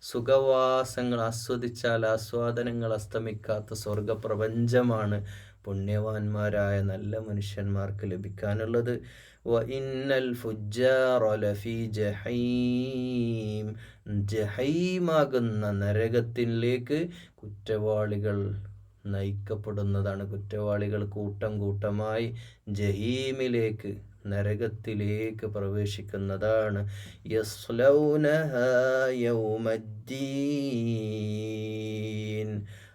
സുഖവാസങ്ങൾ ആസ്വദിച്ചാൽ ആസ്വാദനങ്ങൾ അസ്തമിക്കാത്ത സ്വർഗപ്രപഞ്ചമാണ് പുണ്യവാന്മാരായ നല്ല മനുഷ്യന്മാർക്ക് ലഭിക്കാനുള്ളത്. വഇന്നൽ ഫുജ്ജാറ ലഫി ജഹീം. ജഹീമാകുന്ന നരകത്തിലേക്ക് കുറ്റവാളികൾ നയിക്കപ്പെടുന്നതാണ്. കുറ്റവാളികൾ കൂട്ടം കൂട്ടമായി ജഹീമിലേക്ക് നരകത്തിലേക്ക് പ്രവേശിക്കുന്നതാണ്.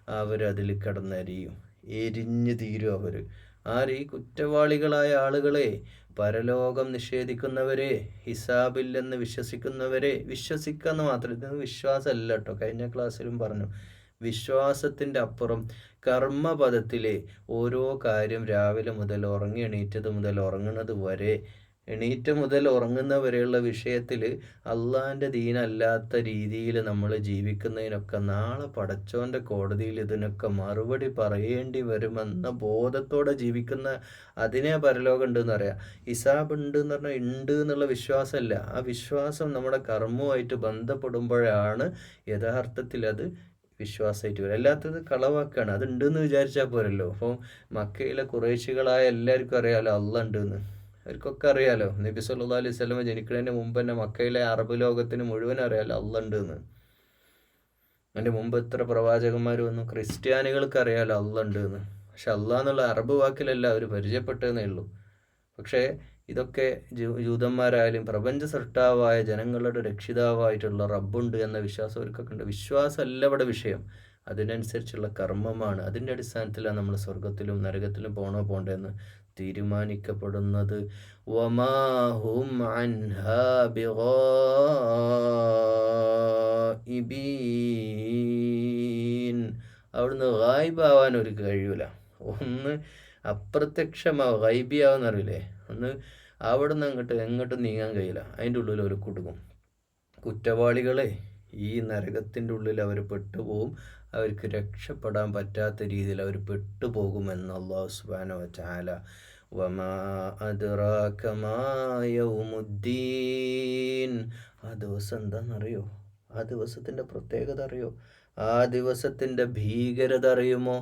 അവരതിൽ കിടന്നരിയും. എരിഞ്ഞു തീരും അവർ ആര്? ഈ കുറ്റവാളികളായ ആളുകളെ. പരലോകം നിഷേധിക്കുന്നവരെ. ഹിസാബില്ലെന്ന് വിശ്വസിക്കുന്നവരെ. വിശ്വസിക്കാന്ന് മാത്രം. ഇത് വിശ്വാസമല്ല കേട്ടോ. കഴിഞ്ഞ ക്ലാസ്സിലും പറഞ്ഞു. വിശ്വാസത്തിന്റെ അപ്പുറം. കർമ്മപദത്തിലെ ഓരോ കാര്യം രാവിലെ മുതൽ ഉറങ്ങി എണീറ്റത് മുതൽ ഉറങ്ങുന്നത് വരെ. എണീറ്റ മുതൽ ഉറങ്ങുന്ന വരെയുള്ള വിഷയത്തിൽ അള്ളാന്റെ ദീനല്ലാത്ത രീതിയിൽ നമ്മൾ ജീവിക്കുന്നതിനൊക്കെ നാളെ പടച്ചോന്റെ കോടതിയിൽ ഇതിനൊക്കെ മറുപടി പറയേണ്ടി വരുമെന്ന ബോധത്തോടെ ജീവിക്കുന്ന അതിനെ പരലോകം ഉണ്ടെന്ന് പറയാം. ഇസാബ് ഉണ്ട് എന്ന് പറഞ്ഞാൽ ഉണ്ട് എന്നുള്ള വിശ്വാസമല്ല. ആ വിശ്വാസം നമ്മുടെ കർമ്മവുമായിട്ട് ബന്ധപ്പെടുമ്പോഴാണ് യഥാർത്ഥത്തിൽ അത് വിശ്വാസമായിട്ട് വരും. അല്ലാത്തത് കളവാക്കാണ്. അത് ഉണ്ടെന്ന് വിചാരിച്ചാൽ പോരല്ലോ. അപ്പം മക്കയിലെ കുറേശികളായ എല്ലാവർക്കും അറിയാമല്ലോ അള്ള ഉണ്ടെന്ന്. അവർക്കൊക്കെ അറിയാലോ. നബി സല്ലാ അലൈഹി സ്വലമ ജനിക്കുന്നതിന് മുമ്പ് തന്നെ മക്കയിലെ അറബ് ലോകത്തിന് മുഴുവൻ അറിയാലോ അല്ല ഉണ്ട് എന്ന് അതിന്റെ മുമ്പ് എത്ര പ്രവാചകന്മാർ വന്നു. ക്രിസ്ത്യാനികൾക്ക് അറിയാലോ അല്ല ഉണ്ട് എന്ന് പക്ഷെ അല്ല എന്നുള്ള അറബ് വാക്കിലല്ല അവർ പരിചയപ്പെട്ടതെന്നേ ഉള്ളൂ. പക്ഷേ ഇതൊക്കെ ജൂതന്മാരായാലും പ്രപഞ്ച സൃഷ്ടാവായ ജനങ്ങളുടെ രക്ഷിതാവായിട്ടുള്ള റബ്ബുണ്ട് എന്ന വിശ്വാസം അവർക്കൊക്കെ ഉണ്ട് വിശ്വാസമല്ല ഇവിടെ വിഷയം. അതിനനുസരിച്ചുള്ള കർമ്മമാണ്. അതിന്റെ അടിസ്ഥാനത്തിലാണ് നമ്മൾ സ്വർഗത്തിലും നരകത്തിലും പോണോ പോണ്ടേന്ന് തീരുമാനിക്കപ്പെടുന്നത്. അവിടുന്ന് ഗായിബാവാൻ ഒരു കഴിയൂല ഒന്ന് അപ്രത്യക്ഷമാവും? ഗൈബിയാവെന്നറിയില്ലേ ഒന്ന് അവിടെ നിന്ന് അങ്ങോട്ട് എങ്ങോട്ടും നീങ്ങാൻ കഴിയില്ല. അതിന്റെ ഉള്ളിൽ ഒരു കുടുങ്ങും കുറ്റവാളികളെ ഈ നരകത്തിന്റെ ഉള്ളിൽ അവർ പെട്ടുപോകും. അവർക്ക് രക്ഷപ്പെടാൻ പറ്റാത്ത രീതിയിൽ അവർ പെട്ടുപോകുമെന്ന് അള്ളാഹു സുബാനോ ചാല വമാ ആ ദിവസം എന്താണെന്നറിയോ ആ ദിവസത്തിന്റെ പ്രത്യേകത അറിയോ? ആ ദിവസത്തിന്റെ ഭീകരത അറിയുമോ?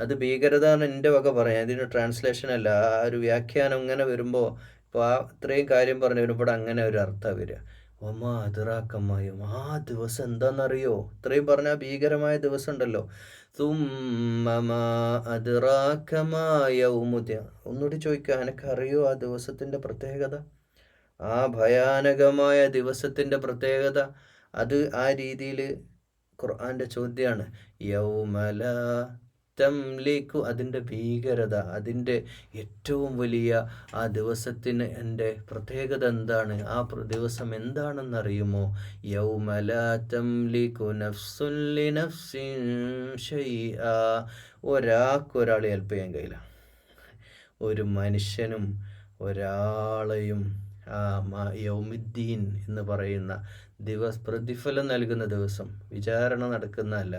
അത് ഭീകരത എന്ന് എന്റെ വക പറയാം. ഇതിന് ട്രാൻസ്ലേഷൻ അല്ല. ആ ഒരു വ്യാഖ്യാനം ഇങ്ങനെ വരുമ്പോൾ ഇപ്പോൾ ആ ഇത്രയും കാര്യം പറഞ്ഞു വരുമ്പോൾ അങ്ങനെ ഒരു അർത്ഥം വരിക. ഒമ്മ അതിറാക്കമ്മയും ആ ദിവസം എന്താണെന്നറിയോ ഇത്രയും പറഞ്ഞ ഭീകരമായ ദിവസം ഉണ്ടല്ലോ ഒന്നുകൂടി ചോദിക്കുക എനക്കറിയോ ആ ദിവസത്തിന്റെ പ്രത്യേകത? ആ ഭയാനകമായ ദിവസത്തിന്റെ പ്രത്യേകത? അത് ആ രീതിയിൽ ഖുർആന്റെ ചോദ്യമാണ് യൗമല തംലിക്കു അതിന്റെ ഭീകരത അതിന്റെ ഏറ്റവും വലിയ ആ ദിവസത്തിന് എന്റെ പ്രത്യേകത എന്താണ്? ആ ദിവസം എന്താണെന്നറിയുമോ? യൗമല തംലിക്കു ഹെൽപ്പ് ചെയ്യാൻ കഴിയില്ല. ഒരു മനുഷ്യനും ഒരാളെയും യൗമിദ്ദീൻ എന്ന് പറയുന്ന ദിവസ പ്രതിഫലം നൽകുന്ന ദിവസം വിചാരണ നടക്കുന്നതല്ല.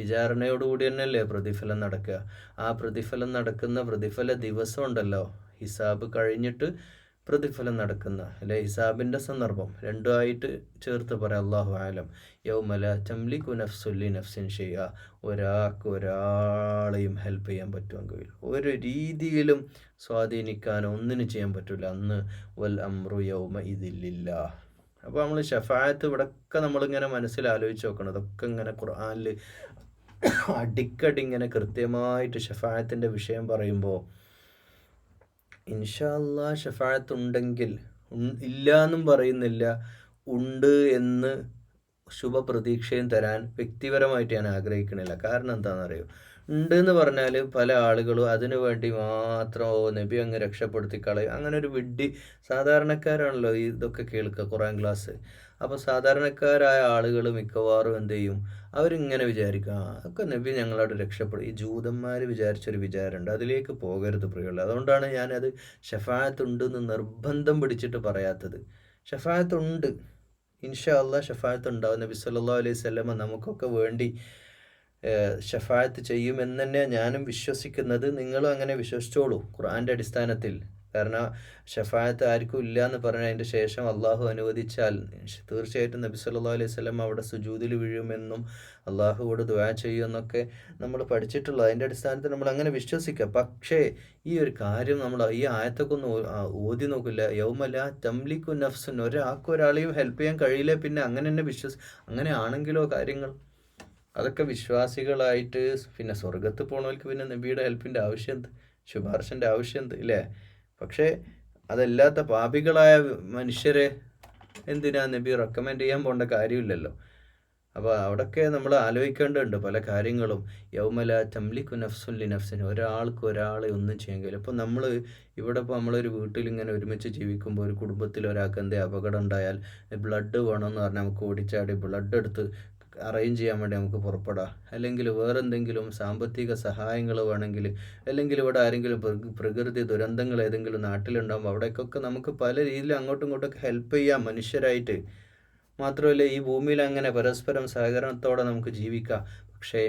വിചാരണയോടുകൂടി തന്നെയല്ലേ പ്രതിഫലം നടക്കുക? ആ പ്രതിഫലം നടക്കുന്ന പ്രതിഫല ദിവസം ഉണ്ടല്ലോ ഹിസാബ് കഴിഞ്ഞിട്ട് പ്രതിഫലം നടക്കുന്ന അല്ലെ? ഹിസാബിന്റെ സന്ദർഭം രണ്ടുമായിട്ട് ചേർത്ത് പറയാം. അള്ളാഹു ആലം യൗമല ചംലി കുനഫ്സുല്ലി നഫ്സിൻ ചെയ്യുക ഒരാൾക്ക് ഒരാളെയും ഹെൽപ്പ് ചെയ്യാൻ പറ്റുമെങ്കിൽ ഒരു രീതിയിലും സ്വാധീനിക്കാനോ ഒന്നിനും ചെയ്യാൻ പറ്റില്ല അന്ന് വൽ അമ്രു യൗമ ഇതില്ല അപ്പോൾ നമ്മൾ ഷഫായത്ത് ഇവിടെയൊക്കെ നമ്മളിങ്ങനെ മനസ്സിൽ ആലോചിച്ച് നോക്കണം. അതൊക്കെ ഇങ്ങനെ ഖുർആാനിൽ അടിക്കടി ഇങ്ങനെ കൃത്യമായിട്ട് ഷഫായത്തിന്റെ വിഷയം പറയുമ്പോൾ ഇൻഷാല്ലാ ഷഫായത്ത് ഉണ്ടെങ്കിൽ ഇല്ല എന്നും പറയുന്നില്ല ഉണ്ട് എന്ന് ശുഭപ്രതീക്ഷയും തരാൻ വ്യക്തിപരമായിട്ട് ഞാൻ ആഗ്രഹിക്കണില്ല. കാരണം എന്താണെന്നറിയോ? ഉണ്ട് എന്ന് പറഞ്ഞാൽ പല ആളുകളും അതിനു വേണ്ടി മാത്രം ഓ നബി അങ്ങ് രക്ഷപ്പെടുത്തി കളയും അങ്ങനെ ഒരു വിഡ്ഢി സാധാരണക്കാരാണല്ലോ ഇതൊക്കെ കേൾക്കുക ഖുറാൻ ക്ലാസ്. അപ്പോൾ സാധാരണക്കാരായ ആളുകൾ മിക്കവാറും എന്ത് ചെയ്യും? അവരിങ്ങനെ വിചാരിക്കുക "ആ, ഒക്കെ നബി ഞങ്ങളോട് രക്ഷപ്പെടും. ഈ ജൂതന്മാർ വിചാരിച്ചൊരു വിചാരമുണ്ട് അതിലേക്ക് പോകരുത് പ്രിയുള്ളത് അതുകൊണ്ടാണ് ഞാനത് ഷഫായത്തുണ്ട് എന്ന് നിർബന്ധം പിടിച്ചിട്ട് പറയാത്തത്. ഷഫായത്തുണ്ട്. ഇൻഷാ അള്ളാഹ് ഷഫായത്ത് ഉണ്ടാവും നബി സല്ലാ അലൈഹി സ്വലമ നമുക്കൊക്കെ വേണ്ടി ഷഫായത്ത് ചെയ്യുമെന്ന് തന്നെ ഞാനും വിശ്വസിക്കുന്നത്. നിങ്ങളും അങ്ങനെ വിശ്വസിച്ചോളൂ. ഖുർആന്റെ അടിസ്ഥാനത്തിൽ. കാരണം ഷഫായത്ത് ആർക്കും ഇല്ല എന്ന് പറഞ്ഞ അതിന്റെ ശേഷം അള്ളാഹു അനുവദിച്ചാൽ തീർച്ചയായിട്ടും നബി സല്ലാ അലൈഹി സ്വലം അവിടെ സുജൂതിൽ വീഴുമെന്നും അള്ളാഹുവോട് ദുആ ചെയ്യുമെന്നൊക്കെ നമ്മൾ പഠിച്ചിട്ടുള്ളത്. അതിന്റെ അടിസ്ഥാനത്തിൽ നമ്മൾ അങ്ങനെ വിശ്വസിക്കുക. പക്ഷേ ഈ ഒരു കാര്യം നമ്മൾ ഈ ആയത്തൊക്കെ ഒന്ന് ഓതി നോക്കില്ല. യൗമല തംലിക്കു നഫ്സുൻ. ഒരാൾക്കും ഒരാളെയും ഹെൽപ്പ് ചെയ്യാൻ കഴിയില്ല. പിന്നെ അങ്ങനെ തന്നെ വിശ്വസി അങ്ങനെ ആണെങ്കിലോ കാര്യങ്ങൾ? അതൊക്കെ വിശ്വാസികളായിട്ട് പിന്നെ സ്വർഗത്ത് പോണവർക്ക് പിന്നെ നബിയുടെ ഹെൽപ്പിന്റെ ആവശ്യം എന്ത്? ശുപാർശന്റെ ആവശ്യം എന്ത്? ഇല്ലേ? പക്ഷേ അതല്ലാത്ത പാപികളായ മനുഷ്യരെ എന്തിനാ നബി റെക്കമെൻഡ് ചെയ്യാൻ പോകേണ്ട കാര്യമില്ലല്ലോ? അപ്പോൾ അവിടെയൊക്കെ നമ്മൾ ആലോചിക്കേണ്ടതുണ്ട് പല കാര്യങ്ങളും. യൗമല തംലിക്കു നഫ്സുൻ ലി നഫ്സിന് ഒരാൾക്ക് ഒരാളെ ഒന്നും ചെയ്യാൻ കഴിയില്ല. അപ്പോൾ നമ്മൾ ഇവിടെ ഇപ്പോൾ നമ്മളൊരു വീട്ടിൽ ഇങ്ങനെ ഒരുമിച്ച് ജീവിക്കുമ്പോൾ ഒരു കുടുംബത്തിൽ ഒരാൾക്ക് എന്തേ അപകടം ഉണ്ടായാൽ ബ്ലഡ് വേണമെന്ന് പറഞ്ഞാൽ നമുക്ക് ഓടിച്ചാടി ബ്ലഡ് എടുത്ത് അറേഞ്ച് ചെയ്യാൻ വേണ്ടി നമുക്ക് പുറപ്പെടാം. അല്ലെങ്കിൽ വേറെന്തെങ്കിലും സാമ്പത്തിക സഹായങ്ങൾ വേണമെങ്കിൽ അല്ലെങ്കിൽ ഇവിടെ ആരെങ്കിലും പ്രകൃതി ദുരന്തങ്ങൾ ഏതെങ്കിലും നാട്ടിലുണ്ടാകുമ്പോൾ അവിടേക്കൊക്കെ നമുക്ക് പല രീതിയിൽ അങ്ങോട്ടും ഇങ്ങോട്ടൊക്കെ ഹെൽപ്പ് ചെയ്യാം മനുഷ്യരായിട്ട്. മാത്രമല്ല ഈ ഭൂമിയിൽ അങ്ങനെ പരസ്പരം സഹകരണത്തോടെ നമുക്ക് ജീവിക്കാം. പക്ഷേ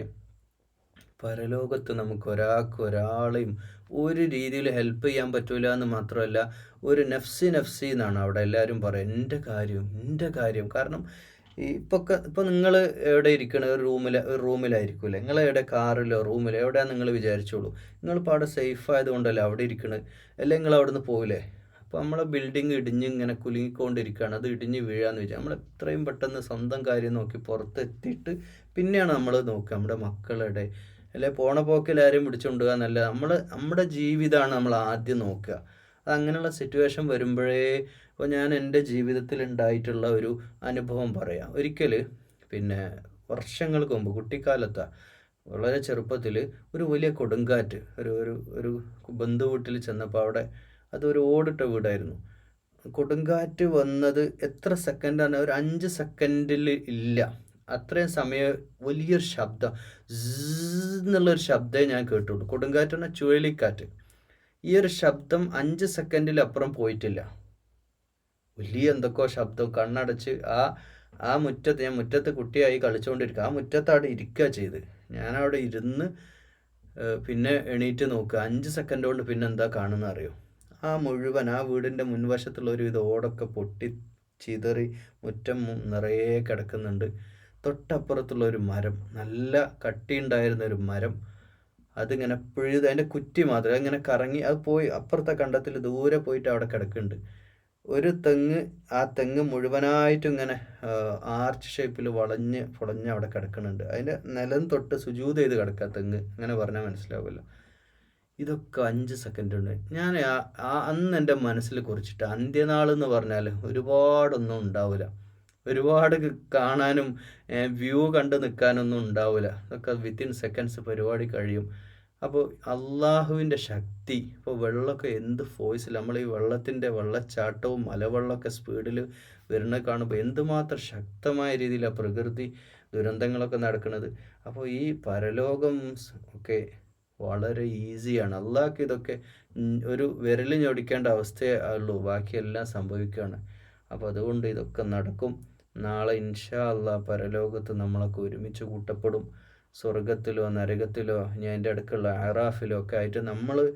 പരലോകത്ത് നമുക്ക് ഒരാൾക്ക് ഒരാളെയും ഒരു രീതിയിൽ ഹെൽപ്പ് ചെയ്യാൻ പറ്റൂല എന്ന് മാത്രമല്ല ഒരു നഫ്സി നഫ്സി എന്നാണ് അവിടെ എല്ലാവരും പറയുക എന്റെ കാര്യം എന്റെ കാര്യം. കാരണം ഈ ഇപ്പൊ നിങ്ങൾ എവിടെ ഇരിക്കണ? ഒരു റൂമിൽ ഒരു റൂമിലായിരിക്കൂലേ നിങ്ങൾ എവിടെ? കാറിലോ റൂമിലോ? എവിടെയാണ് നിങ്ങൾ വിചാരിച്ചോളൂ. നിങ്ങളിപ്പോൾ അവിടെ സേഫ് ആയതുകൊണ്ടല്ലേ അവിടെ ഇരിക്കണത് അല്ലെങ്കിൽ നിങ്ങൾ അവിടെ നിന്ന് പോവില്ലേ? അപ്പോൾ നമ്മളെ ബിൽഡിങ് ഇടിഞ്ഞ് ഇങ്ങനെ കുലുങ്ങിക്കൊണ്ടിരിക്കുകയാണ് അത് ഇടിഞ്ഞ് വീഴാന്ന് വെച്ചാൽ നമ്മൾ എത്രയും പെട്ടെന്ന് സ്വന്തം കാര്യം നോക്കി പുറത്തെത്തിയിട്ട് പിന്നെയാണ് നമ്മൾ നോക്കുക. നമ്മുടെ മക്കളുടെ അല്ലെ? പോണ പോക്കിൽ ആരെയും പിടിച്ചുകൊണ്ടുക എന്നല്ല. നമ്മൾ നമ്മുടെ ജീവിതമാണ് നമ്മൾ ആദ്യം നോക്കുക. അത് അങ്ങനെയുള്ള സിറ്റുവേഷൻ വരുമ്പോഴേ ഇപ്പോൾ ഞാൻ എന്റെ ജീവിതത്തിൽ ഉണ്ടായിട്ടുള്ള ഒരു അനുഭവം പറയാം. ഒരിക്കൽ പിന്നെ വർഷങ്ങൾക്ക് മുമ്പ് കുട്ടിക്കാലത്താണ് വളരെ ചെറുപ്പത്തിൽ ഒരു വലിയ കൊടുങ്കാറ്റ് ഒരു ഒരു ഒരു ബന്ധു വീട്ടിൽ ചെന്നപ്പോൾ അവിടെ അതൊരു ഓടിട്ട വീടായിരുന്നു. കൊടുങ്കാറ്റ് വന്നത് എത്ര സെക്കൻഡാണ്? ഒരു അഞ്ച് സെക്കൻഡിൽ ഇല്ല. അത്രയും സമയം വലിയൊരു ശബ്ദം എന്നുള്ളൊരു ശബ്ദമേ ഞാൻ കേട്ടുള്ളൂ. കൊടുങ്കാറ്റ് പറഞ്ഞാൽ ചുഴലിക്കാറ്റ്. ഈ ഒരു ശബ്ദം അഞ്ച് സെക്കൻഡിലപ്പുറം പോയിട്ടില്ല. വലിയ എന്തൊക്കെയോ ശബ്ദം. കണ്ണടച്ച് ആ ആ മുറ്റത്ത് ഞാൻ മുറ്റത്ത് കുട്ടിയായി കളിച്ചുകൊണ്ടിരിക്കുക ആ മുറ്റത്ത് അവിടെ ഇരിക്കുക ചെയ്ത്. ഞാനവിടെ ഇരുന്ന് പിന്നെ എണീറ്റ് നോക്കുക അഞ്ച് സെക്കൻഡ് കൊണ്ട് പിന്നെ എന്താ കാണുന്ന അറിയോ? ആ മുഴുവൻ ആ വീടിന്റെ മുൻവശത്തുള്ള ഒരു ഇത് ഓടൊക്കെ പൊട്ടി ചിതറി മുറ്റം നിറയെ കിടക്കുന്നുണ്ട്. തൊട്ടപ്പുറത്തുള്ള ഒരു മരം. നല്ല കട്ടിയുണ്ടായിരുന്ന ഒരു മരം. അതിങ്ങനെ പിഴുത് അതിന്റെ കുറ്റി മാത്രം ഇങ്ങനെ കറങ്ങി അത് പോയി അപ്പുറത്തെ കണ്ടത്തിൽ ദൂരെ പോയിട്ട് അവിടെ കിടക്കുന്നുണ്ട്. ഒരു തെങ്ങ് ആ തെങ്ങ് മുഴുവനായിട്ടും ഇങ്ങനെ ആർച്ച് ഷേപ്പിൽ വളഞ്ഞ് പൊളഞ്ഞ് അവിടെ കിടക്കുന്നുണ്ട്. അതിന്റെ നിലം തൊട്ട് സുജൂത് ചെയ്ത് കിടക്കുക തെങ്ങ് അങ്ങനെ പറഞ്ഞാൽ മനസ്സിലാവുമല്ലോ. ഇതൊക്കെ അഞ്ച് സെക്കൻഡ് ഉണ്ട്. ഞാൻ ആ അന്ന് എന്റെ മനസ്സിൽ കുറിച്ചിട്ട് അന്ത്യനാൾ എന്ന് പറഞ്ഞാൽ ഒരുപാടൊന്നും ഉണ്ടാവില്ല. ഒരുപാട് കാണാനും വ്യൂ കണ്ട് നിൽക്കാനൊന്നും ഉണ്ടാവില്ല അതൊക്കെ വിത്തിൻ സെക്കൻഡ്സ് പരിപാടി കഴിയും. അപ്പോൾ അള്ളാഹുവിന്റെ ശക്തി ഇപ്പോൾ വെള്ളമൊക്കെ എന്ത് ഫോഴ്സിൽ നമ്മൾ ഈ വെള്ളത്തിന്റെ വെള്ളച്ചാട്ടവും മലവെള്ളമൊക്കെ സ്പീഡിൽ വരുന്നത് കാണുമ്പോൾ എന്തുമാത്രം ശക്തമായ രീതിയിലാണ് പ്രകൃതി ദുരന്തങ്ങളൊക്കെ നടക്കുന്നത് അപ്പോൾ ഈ പരലോകം ഒക്കെ വളരെ ഈസിയാണ് അള്ളാഹ്ക്ക് ഇതൊക്കെ ഒരു വിരൽ ഞൊടിക്കേണ്ട അവസ്ഥയേ ഉള്ളൂ. ബാക്കിയെല്ലാം സംഭവിക്കുകയാണ് അപ്പോൾ അതുകൊണ്ട് ഇതൊക്കെ നടക്കും. നാളെ ഇൻഷാ അള്ളാ പരലോകത്ത് നമ്മളൊക്കെ ഒരുമിച്ച് കൂട്ടപ്പെടും. സ്വർഗത്തിലോ നരകത്തിലോ ഞാൻ എന്റെ അടുക്കുള്ള അറാഫിലോ ഒക്കെ ആയിട്ട് നമ്മൾ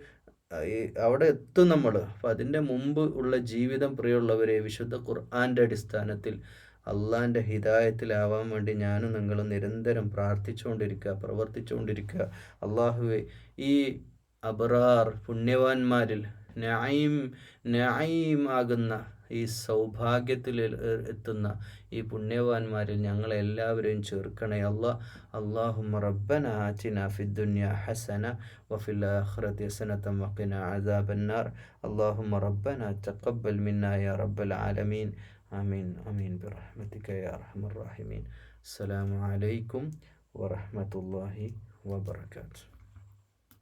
അവിടെ എത്തും നമ്മൾ. അപ്പം അതിന്റെ മുമ്പ് ഉള്ള ജീവിതം പ്രിയമുള്ളവരെ വിശുദ്ധ ഖുർആന്റെ അടിസ്ഥാനത്തിൽ അള്ളാന്റെ ഹിതായത്തിലാവാൻ വേണ്ടി ഞാനും നിങ്ങളും നിരന്തരം പ്രാർത്ഥിച്ചുകൊണ്ടിരിക്കുക പ്രവർത്തിച്ചുകൊണ്ടിരിക്കുക. അള്ളാഹുവെ ഈ അബറാർ പുണ്യവാന്മാരിൽ ന്യായം ആകുന്ന ഈ സൗഭാഗ്യത്തിൽ എത്തുന്ന ഈ പുണ്യവാന്മാരിൽ ഞങ്ങളെല്ലാവരെയും ചേർക്കണേ. അല്ല അള്ളാഹു റബ്ബന ആതിന ഫിദ്ദുനിയ ഹസന വഫിൽ ആഖിറതി ഹസനത വഖിന അദാബന്നാർ. അള്ളാഹുമ്മ റബ്ബന തഖബ്ബൽ മിന്നാ യാ റബ്ബൽ ആലമീൻ. ആമീൻ ആമീൻ. ബിറഹ്മതിക യാ അർഹമർ റഹീമീൻ. അലൈക്കും വറഹ്മത്തുള്ളാഹി